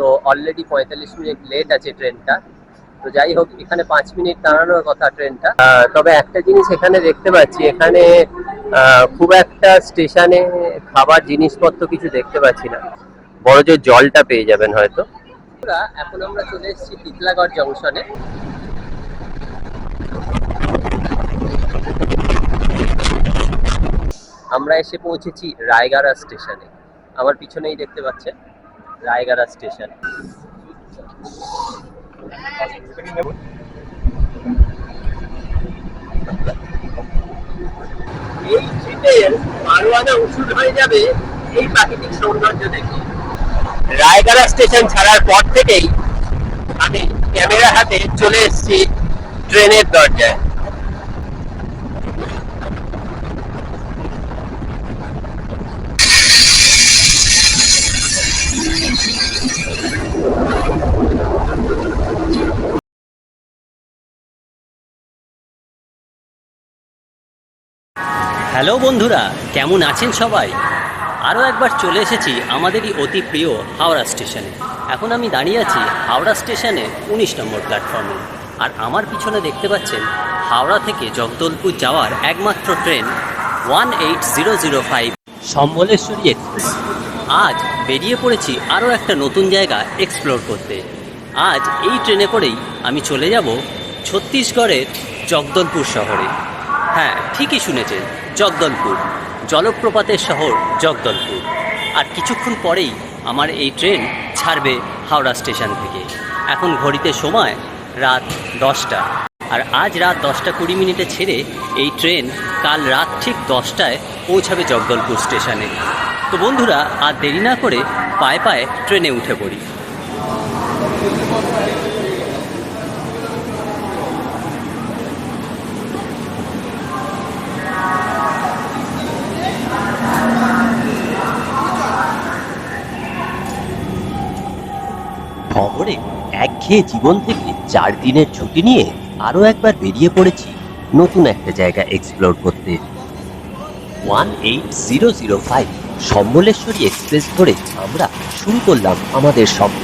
তো অলরেডি পঁয়তাল্লিশ minute late আছে ট্রেনটা তো যাই হোক, এখানে পাঁচ মিনিট দাঁড়ানোর কথা ট্রেনটা তবে একটা জিনিস এখানে দেখতে পাচ্ছি, এখানে খুব একটা স্টেশনে খাবার, জিনিসপত্র কিছু দেখতে পাচ্ছি না। বড় যে জলটা পেয়ে যাবেন হয়তো। এখন আমরা চলে এসেছি টিকলাগড় জংশনে আমরা এসে পৌঁছেছি রায়গাড়া স্টেশনে আমার পিছনেই দেখতে পাচ্ছেন। রায়গাড়া স্টেশন। এই ট্রিপের মারোয়ানা উসুল হয়ে যাবে এই প্রাকৃতিক সৌন্দর্য দেখে। রায়গাড়া স্টেশন ছাড়ার পর থেকেই আমি ক্যামেরা হাতে চলে এসেছি ট্রেনের দরজায়। হ্যালো বন্ধুরা, কেমন আছেন সবাই? আরও একবার চলে এসেছি আমাদেরই অতি প্রিয় হাওড়া স্টেশনে। এখন আমি দাঁড়িয়ে আছি হাওড়া স্টেশনে উনিশ নম্বর প্ল্যাটফর্মে। আর আমার পিছনে দেখতে পাচ্ছেন হাওড়া থেকে জগদলপুর যাওয়ার একমাত্র train one eight zero zero five Sambaleshwari express. আজ বেরিয়ে পড়েছি আরও একটা নতুন জায়গা এক্সপ্লোর করতে। আজ এই ট্রেনে করেই আমি চলে যাব ছত্তিশগড়ের জগদলপুর শহরে। হ্যাঁ ঠিকই শুনেছেন। জগদলপুর, জলপ্রপাতের শহর জগদলপুর। আর কিছুক্ষণ পরেই আমার এই ট্রেন ছাড়বে হাওড়া স্টেশন থেকে। এখন ঘড়িতে সময় রাত দশটা। আর আজ রাত দশটা কুড়ি মিনিটে ছেড়ে এই ট্রেন কাল রাত ঠিক দশটায় পৌঁছাবে জগদলপুর স্টেশনে। তো বন্ধুরা, আর দেরি না করে পায়ে পায়ে ট্রেনে উঠে পড়ি। একঘেয়ে জীবন থেকে চার দিনের ছুটি নিয়ে আরও একবার বেরিয়ে পড়েছি নতুন একটা জায়গা এক্সপ্লোর করতে। One eight zero zero five Sambaleshwari express ধরে আমরা শুরু করলাম আমাদের স্বপ্ন।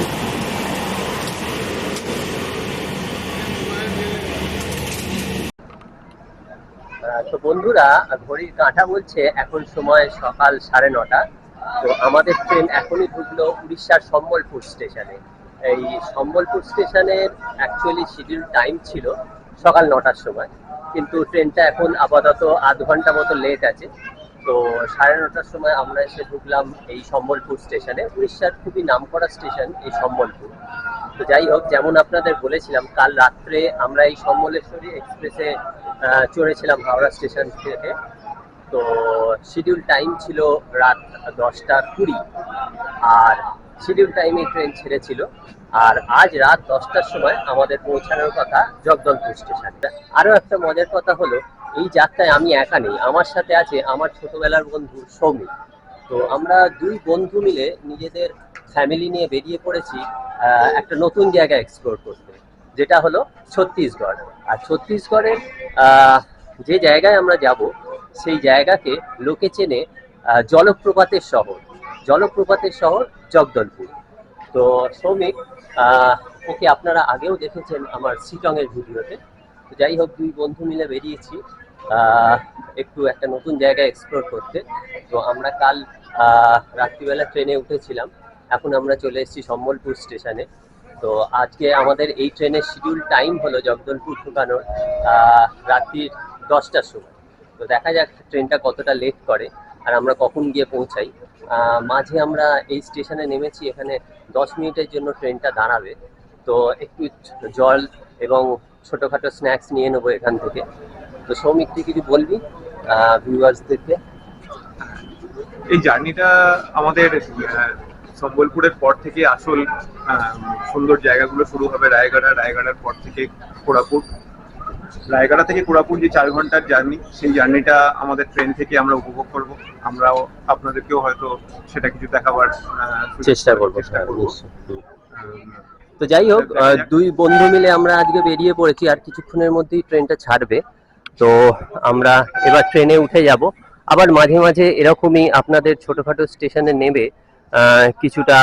তো বন্ধুরা, ঘড়ির কাঁটা বলছে এখন সময় সকাল সাড়ে নটা। তো আমাদের ট্রেন এখনই ঢুকলো উড়িষ্যার সম্বলপুর স্টেশনে এই সম্বলপুর স্টেশনের অ্যাকচুয়ালি শিডিউল টাইম ছিল সকাল নটার সময়। কিন্তু ট্রেনটা এখন আপাতত আধ ঘণ্টা মতো লেট আছে। তো সাড়ে নটার সময় আমরা এসে ঢুকলাম এই সম্বলপুর স্টেশনে। উড়িষ্যার খুবই নামকরা স্টেশন এই সম্বলপুর। তো যাই হোক, যেমন আপনাদের বলেছিলাম, কাল রাত্রে আমরা এই সম্বলেশ্বরী এক্সপ্রেসে চড়েছিলাম হাওড়া স্টেশন থেকে। তো শিডিউল টাইম ছিল রাত দশটা কুড়ি। আর শিডিউল টাইমে ট্রেন ছেড়েছিল। আর আজ রাত দশটার সময় আমাদের পৌঁছানোর কথা জগদলপুর স্টেশন আরও একটা মজার কথা হলো, এই যাত্রায় আমি একা নেই। আমার সাথে আছে আমার ছোটবেলার বন্ধু সৌমিক তো আমরা দুই বন্ধু মিলে নিজেদের ফ্যামিলি নিয়ে বেরিয়ে পড়েছি একটা নতুন জায়গা এক্সপ্লোর করতে, যেটা হলো ছত্তিশগড়। আর ছত্তিশগড়ের যে জায়গায় আমরা যাব সেই জায়গাকে লোকে চেনে জলপ্রপাতের শহর। জলপ্রপাতের শহর জগদলপুর। তো শ্রমিক ওকে আপনারা আগেও দেখেছেন আমার সিটংয়ের ভিডিওতে। তো যাই হোক, দুই বন্ধু মিলে বেরিয়েছি একটু একটা নতুন জায়গা এক্সপ্লোর করতে। তো আমরা কাল রাত্রিবেলা ট্রেনে উঠেছিলাম। এখন আমরা চলে এসেছি সম্বলপুর স্টেশনে। তো আজকে আমাদের এই ট্রেনের শিডিউল টাইম হলো জগদলপুর ঢুকানোর রাত্রির দশটার সময়। তো দেখা যাক ট্রেনটা কতটা লেট করে আর আমরা কখন গিয়ে পৌঁছাই। মাঝে আমরা এই স্টেশনে নেমেছি, এখানে দশ মিনিটের জন্য ট্রেনটা দাঁড়াবে। তো একটু জল এবং ছোটোখাটো স্ন্যাক্স নিয়ে নেব এখান থেকে। তো সৌমিক, তুই কিছু বলবি? ভিউয়ার্সদেরকে এই জার্নিটা আমাদের সম্বলপুরের পর থেকে আসল সুন্দর জায়গাগুলো শুরু হবে, রায়গড়া, রায়গড়ার পর থেকে কোরাপুর রায়গড়া থেকে কোরাপুর যে চার ঘণ্টার জার্নি। সেই জার্নিটা আমাদের ট্রেন থেকে আমরা উপভোগ করব। আমরাও আপনাদেরকেও হয়তো সেটা কিছু দেখাবার চেষ্টা করব করব। তো যাই হোক দুই বন্ধু মিলে আমরা আজকে বেরিয়ে পড়েছি আর কিছুক্ষণের মধ্যেই ট্রেনটা ছাড়বে। তো আমরা এবার ট্রেনে উঠে যাব। আবার মাঝে মাঝে এরকমই আপনাদের ছোটখাটো স্টেশনে নেবে আহ, কিছুটা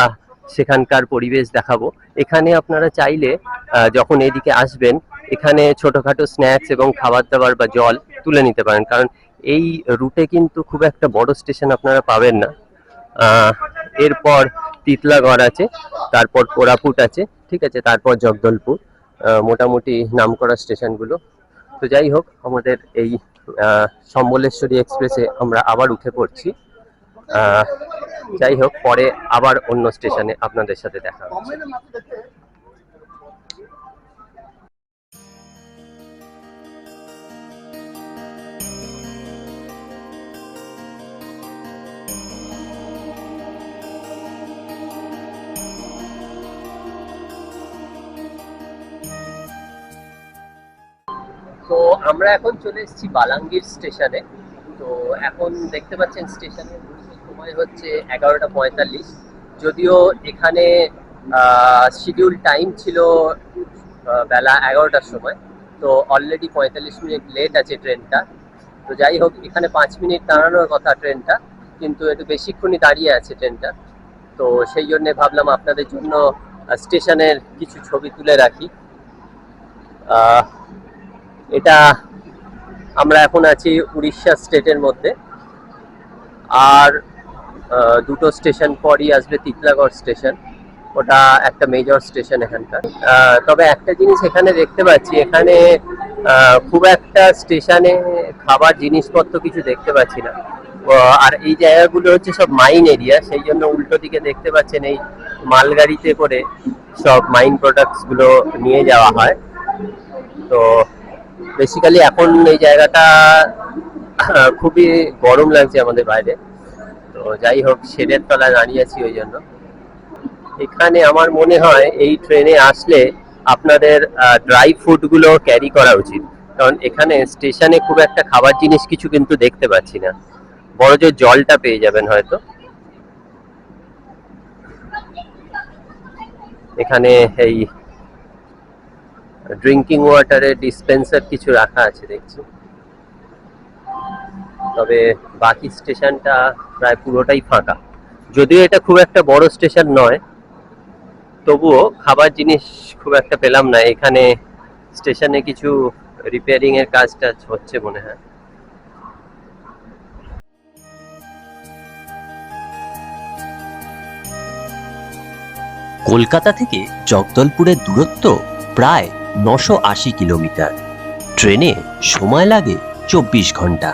সেখানকার পরিবেশ দেখাবো। এখানে আপনারা চাইলে আহ, যখন এদিকে আসবেন এখানে ছোটখাটো স্ন্যাক্স এবং খাবার দাবার বা জল তুলে নিতে পারেন। কারণ এই রুটে কিন্তু খুব একটা বড় স্টেশন আপনারা পাবেন না। এরপর তিতলাগড় আছে, তারপর কোরাপুট আছে, ঠিক আছে, তারপর জগদলপুর মোটামুটি নামকরা স্টেশনগুলো তো যাই হোক, আমাদের এই সম্বলেশ্বরী এক্সপ্রেসে আমরা আবার উঠে পড়ছি। যাই হোক, পরে আবার অন্য স্টেশনে আপনাদের সাথে দেখা হচ্ছে। তো আমরা এখন চলে এসেছি বালাঙ্গীর স্টেশনে। তো এখন দেখতে পাচ্ছেন স্টেশনের সময় হচ্ছে এগারোটা পঁয়তাল্লিশ। যদিও এখানে শিডিউল টাইম ছিল বেলা এগারোটার সময়। তো অলরেডি পঁয়তাল্লিশ মিনিট লেট আছে ট্রেনটা তো যাই হোক, এখানে পাঁচ মিনিট দাঁড়ানোর কথা ট্রেনটা কিন্তু একটু বেশিক্ষণই দাঁড়িয়ে আছে ট্রেনটা তো সেই জন্যে ভাবলাম আপনাদের জন্য স্টেশনের কিছু ছবি তুলে রাখি। এটা আমরা এখন আছি উড়িষ্যা স্টেটের মধ্যে। আর দুটো স্টেশন পরই আসবে তিতলাগড় স্টেশন। ওটা একটা মেজর স্টেশন এখানকার। তবে একটা জিনিস এখানে দেখতে পাচ্ছি, এখানে খুব একটা স্টেশনে খাবার, জিনিসপত্র কিছু দেখতে পাচ্ছি না। আর এই জায়গাগুলো হচ্ছে সব মাইন এরিয়া সেই জন্য উল্টো দিকে দেখতে পাচ্ছেন এই মালগাড়িতে করে সব মাইন প্রোডাক্টসগুলো নিয়ে যাওয়া হয়। তো বেসিক্যালি এখন এই জায়গাটা খুবই গরম লাগছে আমাদের বাইরে। তো যাই হোক, শেডের তলায় দাঁড়িয়ে আছি ওই জন্য। এখানে আমার মনে হয় এই ট্রেনে আসলে আপনাদের ড্রাই ফুডগুলো ক্যারি করা উচিত। কারণ এখানে স্টেশনে খুব একটা খাবার জিনিস কিছু কিন্তু দেখতে পাচ্ছি না। বড় যে জলটা পেয়ে যাবেন হয়তো। এখানে এই ড্রিঙ্কিং ওয়াটারের ডিসপেন্সার কিছু রাখা আছে, দেখছি। তবে বাকি স্টেশনটা প্রায় পুরোটাই ফাঁকা। যদিও এটা খুব একটা বড় স্টেশন নয়, তবুও খাবার জিনিস খুব একটা পেলাম না। এখানে স্টেশনে কিছু রিপেয়ারিং এর কাজটা হচ্ছে মনে হয়। কলকাতা থেকে জগদলপুরের দূরত্ব প্রায় নশো আশি কিলোমিটার। ট্রেনে সময় লাগে চব্বিশ ঘণ্টা।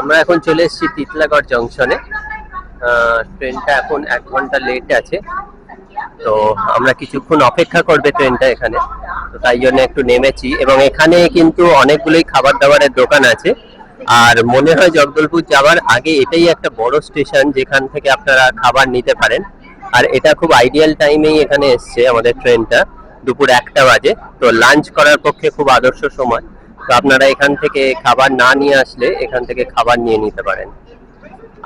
আমরা এখন চলে এসেছি তিতলাগড় জংশনে। ট্রেনটা এখন এক ঘণ্টা লেট আছে। তো আমরা কিছুক্ষণ অপেক্ষা করবে ট্রেনটা এখানে। তো তাই জন্য একটু নেমেছি এবং এখানে কিন্তু অনেকগুলোই খাবার দাবারের দোকান আছে। আর মনে হয় জগদলপুর যাওয়ার আগে এটাই একটা বড় স্টেশন যেখান থেকে আপনারা খাবার নিতে পারেন। আর এটা খুব আইডিয়াল টাইমেই এখানে এসছে আমাদের ট্রেনটা, দুপুর একটা বাজে। তো লাঞ্চ করার পক্ষে খুব আদর্শ সময়। তো আপনারা এখান থেকে খাবার না নিয়ে আসলে এখান থেকে খাবার নিয়ে নিতে পারেন।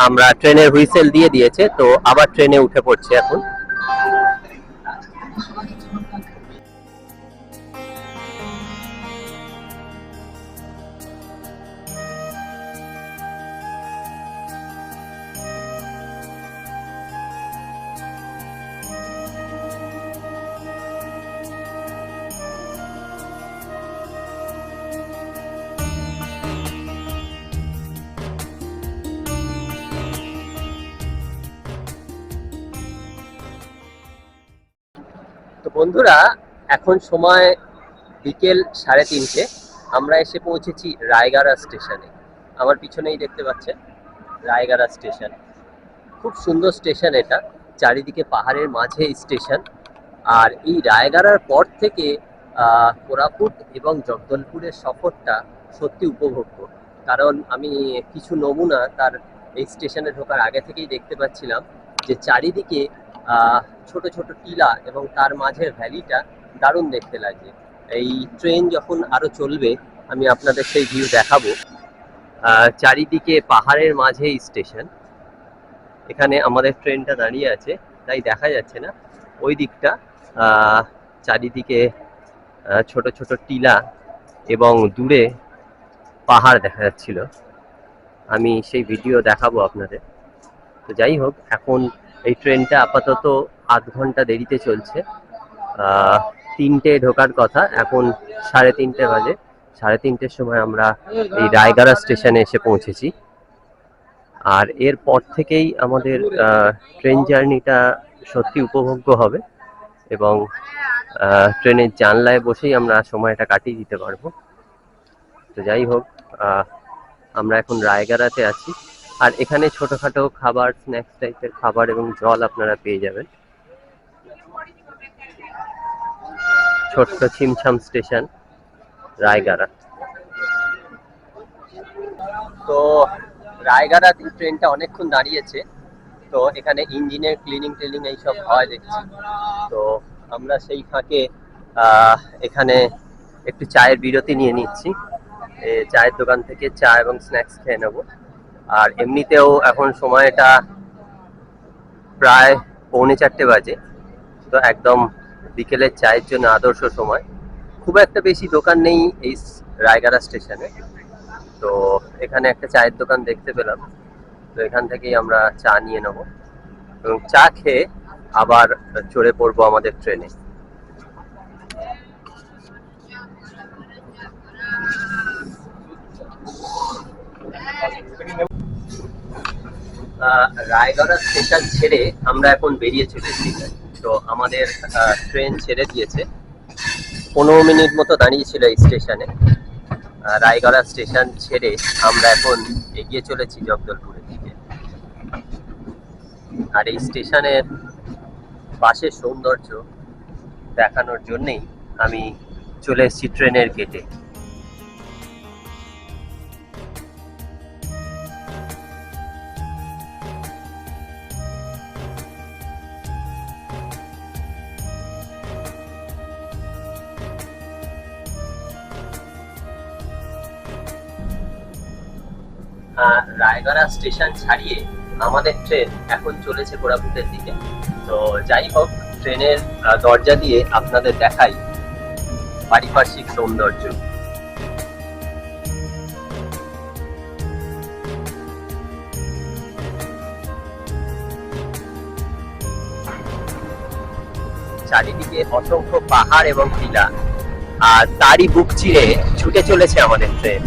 আমরা ট্রেনের হুইসেল দিয়ে দিয়েছে, তো আবার ট্রেনে উঠে পড়ছে এখন। hard বন্ধুরা, এখন সময় বিকেল সাড়ে তিনটে। আমরা এসে পৌঁছেছি রায়গাড়া স্টেশনে। আমার পিছনেই দেখতে পাচ্ছেন রায়গাড়া স্টেশন। খুব সুন্দর স্টেশন এটা। চারিদিকে পাহাড়ের মাঝে স্টেশন। আর এই রায়গাড়ার পর থেকে কোরাপুট এবং জগদলপুরের সফরটা সত্যি উপভোগ্য। কারণ আমি কিছু নমুনা তার এই স্টেশনে ঢোকার আগে থেকেই দেখতে পাচ্ছিলাম। যে চারিদিকে ছোট ছোট টিলা এবং তার মাঝের ভ্যালিটা দারুণ দেখতে লাগে। এই ট্রেন যখন আরও চলবে, আমি আপনাদের সেই ভিউ দেখাবো। চারিদিকে পাহাড়ের মাঝে স্টেশন। এখানে আমাদের ট্রেনটা দাঁড়িয়ে আছে, তাই দেখা যাচ্ছে না। ওই দিকটা চারিদিকে ছোট ছোট টিলা এবং দূরে পাহাড় দেখা যাচ্ছিল। আমি সেই ভিডিও দেখাবো আপনাদের। তো যাই হোক, এখন এই ট্রেনটা আপাতত আধ ঘণ্টা দেরিতে চলছে। তিনটে ঢোকার কথা, এখন সাড়ে তিনটে বাজে। সাড়ে তিনটের সময় আমরা এই রায়গাড়া স্টেশনে এসে পৌঁছেছি। আর এরপর থেকেই আমাদের ট্রেন জার্নিটা সত্যি উপভোগ্য হবে এবং ট্রেনের জানলায় বসেই আমরা সময়টা কাটিয়ে দিতে পারব। তো যাই হোক আমরা এখন রায়গাড়াতে আছি। আর এখানে ছোটখাটো খাবার স্ন্যাক্স টাইপের খাবার এবং জল আপনারা পেয়ে যাবেন। ছোট্ট ছিমছাম স্টেশন, রায়গাড়া। তো রায়গাড়া ট্রেনটা অনেকক্ষণ দাঁড়িয়েছে, তো এখানে ইঞ্জিনের ক্লিনিং টিলিং এইসব হয় দেখছি। তো আমরা সেই ফাঁকে এখানে একটু চায়ের বিরতি নিয়ে নিচ্ছি। চায়ের দোকান থেকে চা এবং স্ন্যাক্স খেয়ে নেব। আর এমনিতেও এখন সময়টা প্রায় পৌনে চারটে বাজে। তো একদম বিকেলের চায়ের জন্য আদর্শ সময়। খুব একটা বেশি দোকান নেই এই রায়গাড়া স্টেশনে। তো এখানে একটা চায়ের দোকান দেখতে পেলাম। তো এখান থেকেই আমরা চা নিয়ে নেব। এবং চা খেয়ে আবার চড়ে পড়ব আমাদের ট্রেনে। রায়গড়া স্টেশন ছেড়ে আমরা এখন বেরিয়ে চলেছি তো আমাদের ট্রেন ছেড়ে দিয়েছে। পনেরো মিনিট মতো দাঁড়িয়েছিল এই স্টেশনে রায়গড়া স্টেশন ছেড়ে আমরা এখন এগিয়ে চলেছি জগদলপুরের দিকে। আর এই স্টেশনের পাশের সৌন্দর্য দেখানোর জন্যেই আমি চলে এসেছি ট্রেনের গেটে রায়গড়া স্টেশন ছাড়িয়ে আমাদের ট্রেন এখন চলেছে কোরাপুটের দিকে। তো যাই হোক, ট্রেনের দরজা দিয়ে আপনাদের দেখাই পারিপার্শ্বিক সৌন্দর্য। চারিদিকে অসংখ্য পাহাড় এবং টিলা, আর তারই বুক চিরে ছুটে চলেছে আমাদের ট্রেন।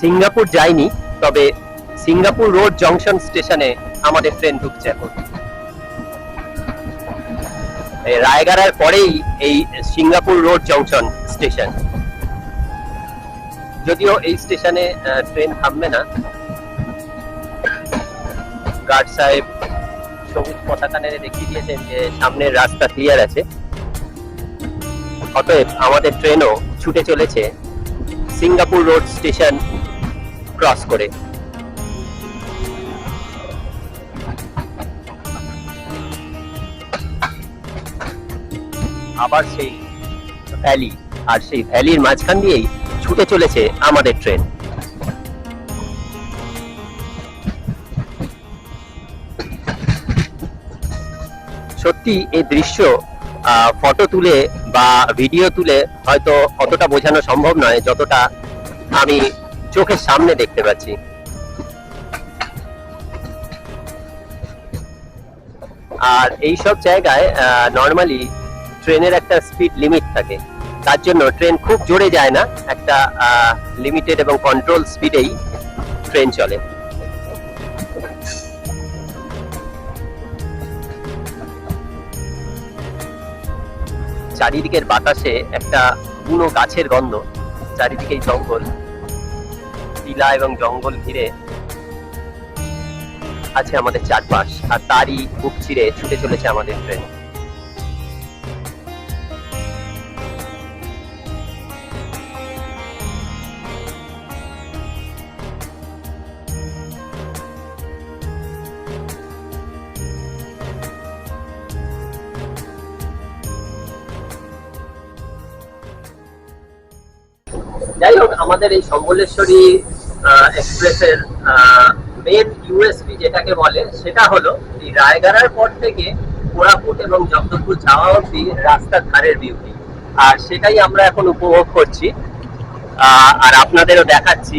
সিঙ্গাপুর যাইনি, তবে সিঙ্গাপুর রোড জংশন স্টেশনে আমাদের ট্রেন ঢুকছে এখন। রায়গাড়ার পরেই এই সিঙ্গাপুর রোড জংশন স্টেশন। যদিও এই স্টেশনে ট্রেন থামবে না। গার্ড সাহেব সবুজ পতাকা নেড়ে দেখিয়ে দিয়েছেন যে সামনের রাস্তা ক্লিয়ার আছে। অতএব আমাদের ট্রেনও ছুটে চলেছে সিঙ্গাপুর রোড স্টেশন ক্রস করে। আবার সেই ভ্যালি, আর সেই ভ্যালির মাঝখান দিয়েই ছুটে চলেছে আমাদের ট্রেন। সত্যি এই দৃশ্য ফটো তুলে বা ভিডিও তুলে হয়তো অতটা বোঝানো সম্ভব নয়, যতটা আমি চোখের সামনে দেখতে পাচ্ছি। আর এই সব জায়গায় নর্মালি ট্রেনের একটা স্পিড লিমিট থাকে। তার জন্য ট্রেন খুব জোরে যায় না। একটা লিমিটেড এবং কন্ট্রোল স্পিডেই ট্রেন চলে। চারিদিকের বাতাসে একটা বুনো গাছের গন্ধ, চারিদিকেই জঙ্গল। টিলা এবং জঙ্গল ঘিরে আছে আমাদের চারপাশ, আর তারই বুক চিরে ছুটে চলেছে আমাদের ট্রেন যাই হোক, আমাদের এই সম্বলেশ্বরী এক্সপ্রেসের মেন ইউএসপি যেটাকে বলে, সেটা হলো এই রায়গাড়ার পর থেকে কোরাপুট এবং জগদলপুর যাওয়া অব্দি রাস্তার ধারের বিউটি আর সেটাই আমরা এখন উপভোগ করছি। আর আপনাদেরও দেখাচ্ছি।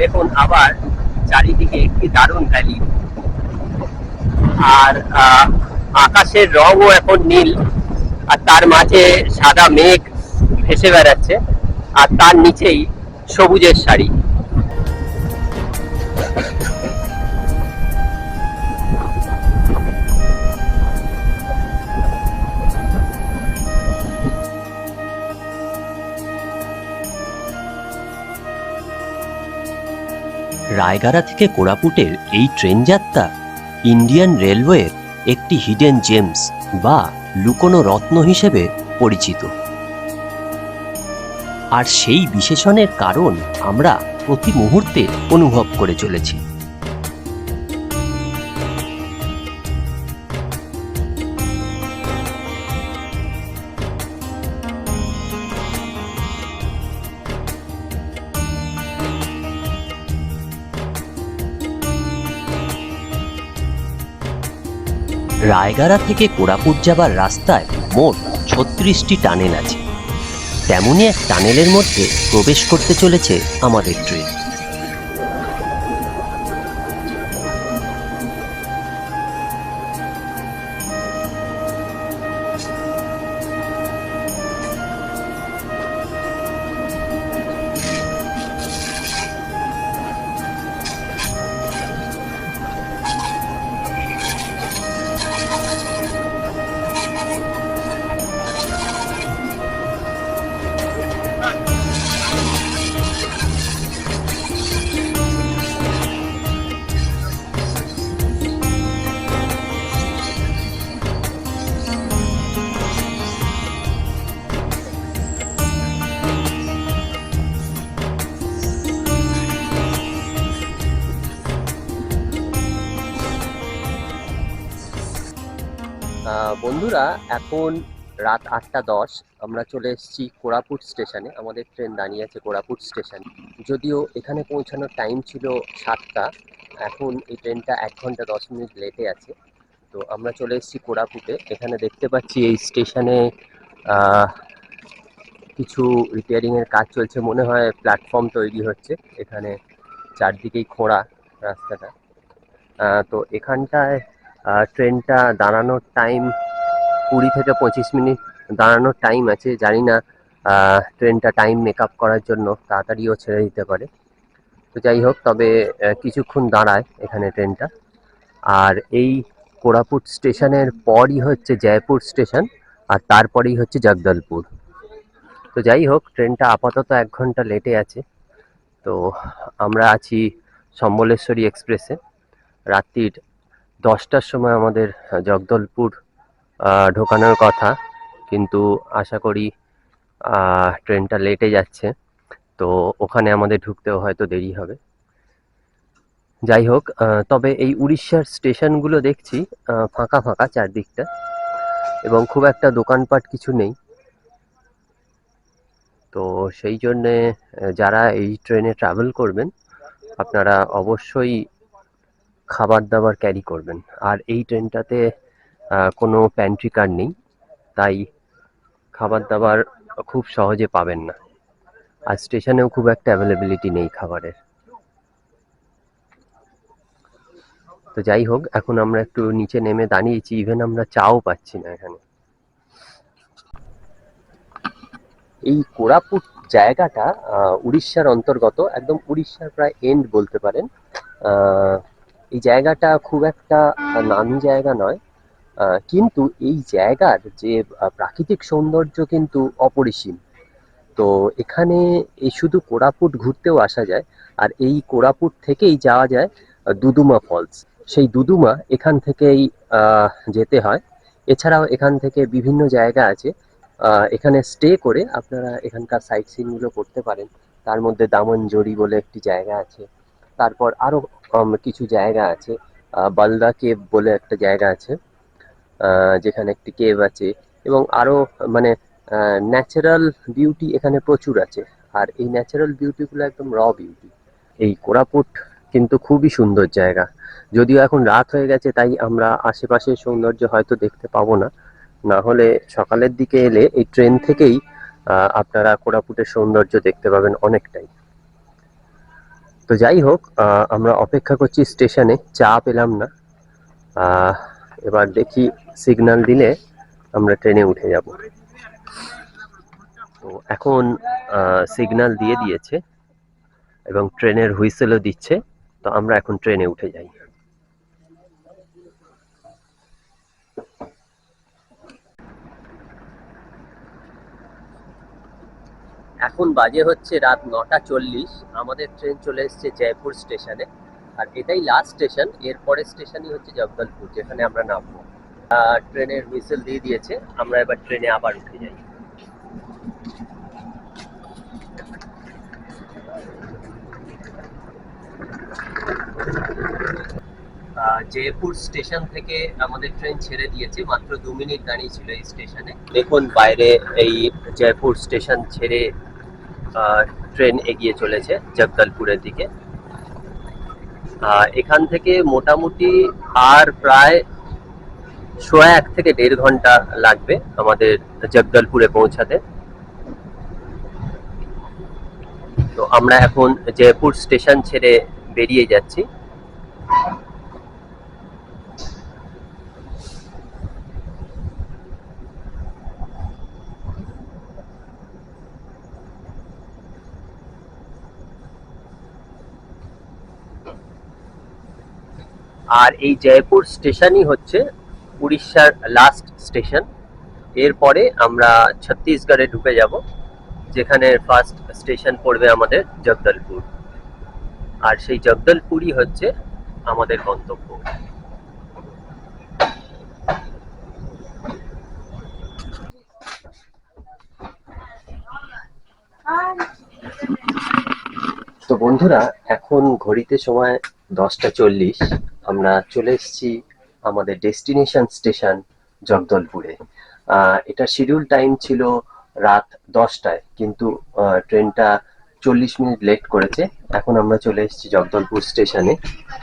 দেখুন আবার চারিদিকে একটি দারুণ ভ্যালি আর আকাশের রঙও এখন নীল, আর তার মাঝে সাদা মেঘ ভেসে বেড়াচ্ছে, আর তার নিচেই সবুজের শাড়ি। রায়গাড়া থেকে কোরাপুটের এই ট্রেন যাত্রা ইন্ডিয়ান রেলওয়ের একটি হিডেন জেমস বা লুকোনো রত্ন হিসেবে পরিচিত। আর সেই বিশেষণের কারণ আমরা প্রতি মুহূর্তে অনুভব করে চলেছি। রায়গাড়া থেকে কোরাপুট যাবার রাস্তায় মোট ছত্রিশটি টানেল আছে। তেমনই এক টানেলের মধ্যে প্রবেশ করতে চলেছে আমাদের ট্রেন। বন্ধুরা, এখন রাত আটটা দশ, আমরা চলে এসেছি কোরাপুট স্টেশনে। আমাদের ট্রেন দাঁড়িয়ে আছে কোরাপুট স্টেশন। যদিও এখানে পৌঁছানোর টাইম ছিল সাতটা, এখন এই ট্রেনটা এক ঘণ্টা দশ মিনিট লেটে আছে। তো আমরা চলে এসেছি কোরাপুটে। এখানে দেখতে পাচ্ছি এই স্টেশনে কিছু রিপেয়ারিংয়ের কাজ চলছে। মনে হয় প্ল্যাটফর্ম তৈরি হচ্ছে। এখানে চারদিকেই খোঁড়া রাস্তাটা। তো এখানটায় ট্রেনটা দাঁড়ানোর টাইম কুড়ি থেকে পঁচিশ মিনিট দাঁড়ানোর টাইম আছে। জানি না ট্রেনটা টাইম মেক আপ করার জন্য তাড়াতাড়িও ছেড়ে দিতে পারে। তো যাই হোক, তবে কিছুক্ষণ দাঁড়ায় এখানে ট্রেনটা আর এই কোরাপুট স্টেশনের পরই হচ্ছে জয়পুর স্টেশন, আর তারপরেই হচ্ছে জগদলপুর। তো যাই হোক ট্রেনটা আপাতত এক ঘণ্টা লেটে আছে। তো আমরা আছি সম্বলেশ্বরী এক্সপ্রেসে রাত্রির দশটার সময় আমাদের জগদলপুর ঢোকানোর কথা। কিন্তু আশা করি ট্রেনটা লেটে যাচ্ছে। তো ওখানে আমাদের ঢুকতেও হয়তো দেরি হবে। যাই হোক তবে এই উড়িষ্যার স্টেশনগুলো দেখছি ফাঁকা ফাঁকা চারদিকটা। এবং খুব একটা দোকানপাট কিছু নেই। তো সেই জন্যে যারা এই ট্রেনে ট্রাভেল করবেন, আপনারা অবশ্যই খাবার দাবার ক্যারি করবেন। আর এই ট্রেনটাতে কোনো প্যান্ট্রি কার নেই, তাই খাবার দাবার খুব সহজে পাবেন না। আর স্টেশনেও খুব একটা অ্যাভেলেবিলিটি নেই খাবারের। তো যাই হোক, এখন আমরা একটু নিচে নেমে দাঁড়িয়েছি ইভেন আমরা চাও পাচ্ছি না এখানে। এই কোরাপুট জায়গাটা উড়িষ্যার অন্তর্গত, একদম উড়িষ্যার প্রায় এন্ড বলতে পারেন। এই জায়গাটা খুব একটা নামি জায়গা নয়। কিন্তু এই জায়গার যে প্রাকৃতিক সৌন্দর্য কিন্তু অপরিসীম। তো এখানে এই শুধু কোরাপুট ঘুরতেও আসা যায়, আর এই কোরাপুট থেকেই যাওয়া যায় দুদুমা ফলস। সেই দুদুমা এখান থেকেই যেতে হয়। এছাড়াও এখান থেকে বিভিন্ন জায়গা আছে। এখানে স্টে করে আপনারা এখানকার সাইট সিনগুলো করতে পারেন। তার মধ্যে দামনজড়ি বলে একটি জায়গা আছে। তারপর আরও কিছু জায়গা আছে। বালদা কেভ বলে একটা জায়গা আছে যেখানে একটি কেভ আছে এবং আরও মানে ন্যাচারাল বিউটি এখানে প্রচুর আছে। আর এই ন্যাচারাল বিউটিগুলো একদম র বিউটি এই কোরাপুট কিন্তু খুবই সুন্দর জায়গা। যদিও এখন রাত হয়ে গেছে, তাই আমরা আশেপাশের সৌন্দর্য হয়তো দেখতে পাবো না। না হলে সকালের দিকে এলে এই ট্রেন থেকেই আপনারা কোরাপুটের সৌন্দর্য দেখতে পাবেন অনেকটাই। তো যাই হোক আমরা অপেক্ষা করছি স্টেশনে, চা পেলাম না। এবার দেখি সিগনাল দিলে আমরা ট্রেনে উঠে যাব। তো এখন সিগনাল দিয়ে দিয়েছে এবং ট্রেনের হুইসেলও দিচ্ছে, তো আমরা এখন ট্রেনে উঠে যাই। এখন বাজে হচ্ছে রাত নটা চল্লিশ। আমাদের ট্রেন চলে এসেছে জয়পুর স্টেশনে আর এটাই লাস্ট স্টেশন এরপরের স্টেশনই হচ্ছে জগদলপুর, যেখানে আমরা নামবো। ট্রেনের হুইসেল দিয়ে দিয়েছে, আমরা এবার ট্রেনে আবার উঠে যাই। জয়পুর স্টেশন থেকে আমাদের ট্রেন ছেড়ে দিয়েছে, মাত্র দু মিনিট দাঁড়িয়ে ছিল এই স্টেশনে দেখুন, বাইরে এই জয়পুর স্টেশন ছেড়ে ট্রেন এগিয়ে চলেছে জগদলপুরের দিকে। এখান থেকে মোটামুটি আর প্রায় সোয়া এক থেকে দেড় ঘণ্টা লাগবে আমাদের জগদলপুরে পৌঁছাতে। তো আমরা এখন জয়পুর স্টেশন ছেড়ে বেরিয়ে যাচ্ছি। আর এই জয়পুর স্টেশনই হচ্ছে উড়িষ্যার লাস্ট স্টেশন এরপরে আমরা ছত্তিশগড়ে ঢুকে যাব, যেখানে ফার্স্ট স্টেশন পড়বে আমাদের জগদলপুর। আর সেই জগদলপুরই হচ্ছে আমাদের গন্তব্য। তো বন্ধুরা, এখন ঘড়িতে সময় দশটা চল্লিশ। আমরা চলে এসেছি আমাদের ডেস্টিনেশন স্টেশন জগদলপুরে। এটা শিডিউল টাইম ছিল রাত দশটায় কিন্তু ট্রেনটা চল্লিশ মিনিট লেট করেছে। এখন আমরা চলে এসেছি জগদলপুর স্টেশনে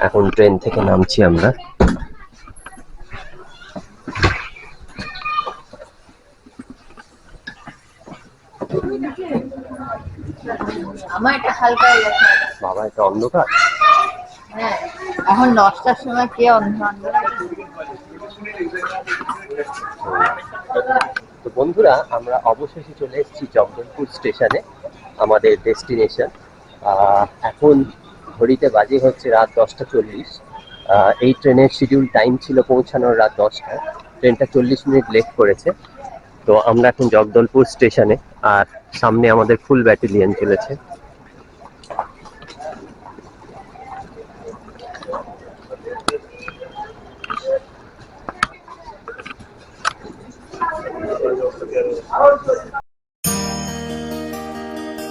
এখন ট্রেন থেকে নামছি আমরা। বাবা এটা অন্ধকার? হ্যাঁ। এখন দশটার সময় কে অন্ধ তো বন্ধুরা, আমরা অবশেষে চলে এসেছি জগদলপুর স্টেশনে, আমাদের ডেস্টিনেশন। এখন ঘড়িতে বাজে হচ্ছে রাত দশটা চল্লিশ। এই ট্রেনের শিডিউল টাইম ছিল পৌঁছানোর রাত দশটায় ট্রেনটা চল্লিশ মিনিট লেট করেছে। তো আমরা এখন জগদলপুর স্টেশনে, আর সামনে আমাদের ফুল ব্যাটালিয়ন চলেছে।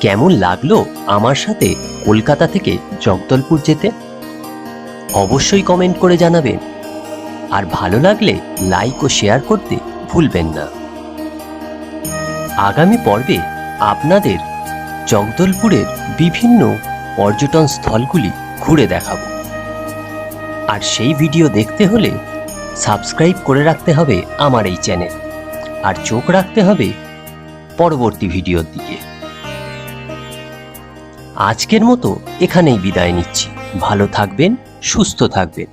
কেমন লাগল আমার সাথে কলকাতা থেকে জগদলপুর যেতে? অবশ্যই কমেন্ট করে জানাবেন। আর ভালো লাগলে লাইক ও শেয়ার করতে ভুলবেন না। আগামী পর্বে আপনাদের জগদলপুরের বিভিন্ন পর্যটন স্থলগুলি ঘুরে দেখাবো। আর সেই ভিডিও দেখতে হলে সাবস্ক্রাইব করে রাখতে হবে আমার এই চ্যানেল আর চোখ রাখতে হবে পরবর্তী ভিডিওর দিকে। আজকের মতো এখানেই বিদায় নিচ্ছি। ভালো থাকবেন, সুস্থ থাকবেন।